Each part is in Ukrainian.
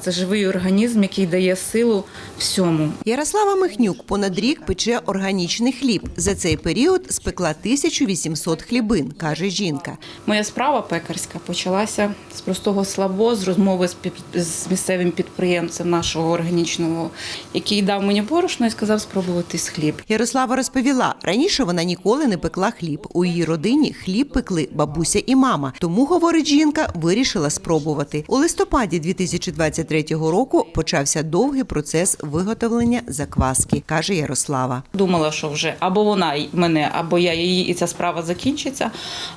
Це живий організм, який дає силу всьому. Ярослава Михнюк понад рік пече органічний хліб. За цей період спекла 1800 хлібин, каже жінка. Моя справа пекарська почалася з простого слабо, з розмови з, місцевим підприємцем нашого органічного, який дав мені борошно і сказав спробувати з хліб. Ярослава розповіла, раніше вона ніколи не пекла хліб. У її родині хліб пекли бабуся і мама. Тому, говорить жінка, вирішила спробувати. У листопаді 2023 року почався довгий процес виготовлення закваски, каже Ярослава. Думала, що вже або вона мене, або я її, і ця справа закінчиться.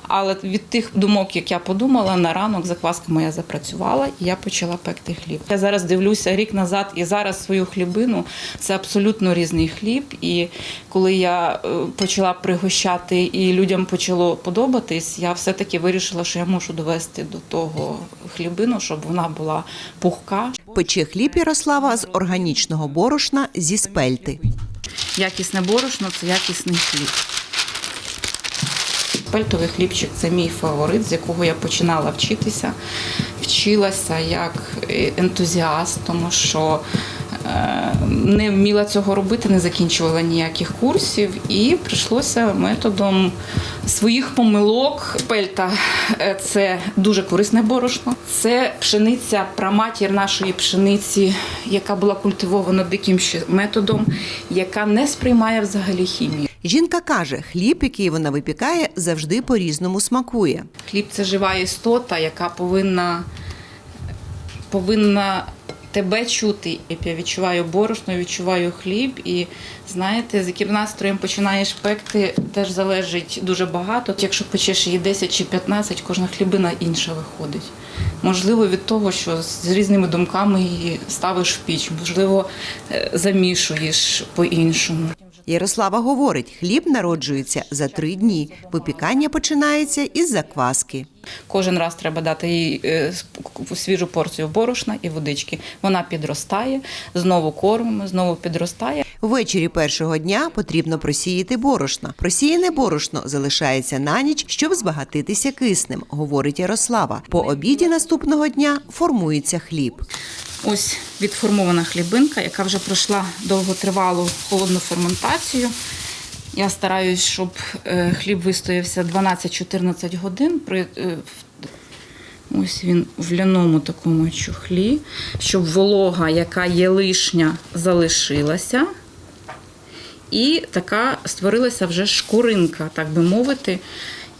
Але від тих думок, як я подумала, на ранок закваска моя запрацювала, і я почала пекти хліб. Я зараз дивлюся рік назад і зараз свою хлібину. Це абсолютно різний хліб. І коли я е, почала пригощати і людям почало подобатись, я все-таки вирішила, що я мушу довести до того хлібину, щоб вона була пухка, Пече хліб Ярослава з органічного борошна зі спельти. Якісне борошно це якісний хліб. Пельтовий хлібчик це мій фаворит, з якого я починала вчитися. Вчилася як е, ентузіаст, тому що не вміла цього робити, не закінчувала ніяких курсів, і прийшлося методом своїх помилок. Пельта е, це дуже корисне борошно. Це пшениця, праматір нашої пшениці, яка була культивована диким методом, яка не сприймає взагалі хімію. Жінка каже, хліб, який вона випікає, завжди по-різному смакує. Хліб це жива істота, яка повинна, повинна тебе чути. Я відчуваю борошно, відчуваю хліб, і знаєте, з яким настроєм починаєш пекти, теж залежить дуже багато. Якщо печеш її 10 чи 15, кожна хлібина інша виходить. Можливо, від того, що з різними думками її ставиш в піч, можливо, е, замішуєш по-іншому. Ярослава говорить, хліб народжується за три дні. Випікання починається із закваски. Кожен раз треба дати їй е, свіжу порцію борошна і водички. Вона підростає, знову кормимо, знову підростає. Ввечері першого дня потрібно просіяти борошно. Просіяне борошно залишається на ніч, щоб збагатитися киснем, говорить Ярослава. По обіді наступного дня формується хліб. Ось відформована хлібинка, яка вже пройшла довготривалу холодну ферментацію. Я стараюсь, щоб е, хліб вистоявся 12-14 годин. При, е, ось він в ляному такому чухлі, щоб волога, яка є лишня, залишилася. І така створилася вже шкуринка, так би мовити,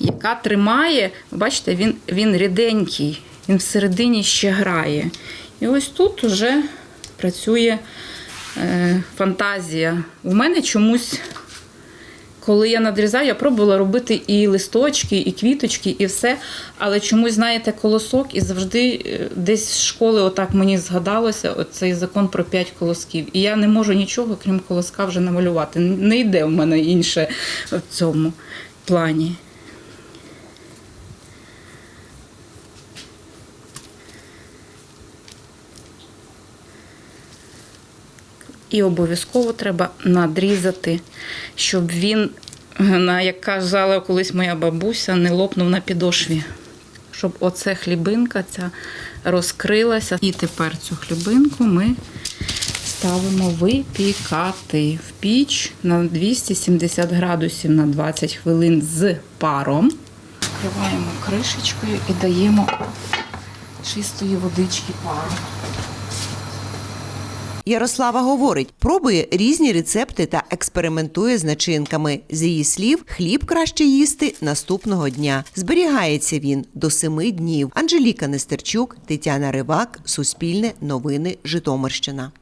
яка тримає, бачите, він, він ріденький, він всередині ще грає. І ось тут вже працює е, фантазія. У мене чомусь, коли я надрізаю, я пробувала робити і листочки, і квіточки, і все. Але чомусь, знаєте, колосок, і завжди е, десь з школи отак мені згадалося оцей закон про п'ять колосків. І я не можу нічого, крім колоска, вже намалювати. Не йде в мене інше в цьому плані. І обов'язково треба надрізати, щоб він, як казала колись моя бабуся, не лопнув на підошві. Щоб оце хлібинка ця розкрилася. І тепер цю хлібинку ми ставимо випікати в піч на 270 градусів на 20 хвилин з паром. Вкриваємо кришечкою і даємо чистої водички пару. Ярослава говорить, пробує різні рецепти та експериментує з начинками. З її слів, хліб краще їсти наступного дня. Зберігається він до семи днів. Анжеліка Нестерчук, Тетяна Ривак, Суспільне, Новини, Житомирщина.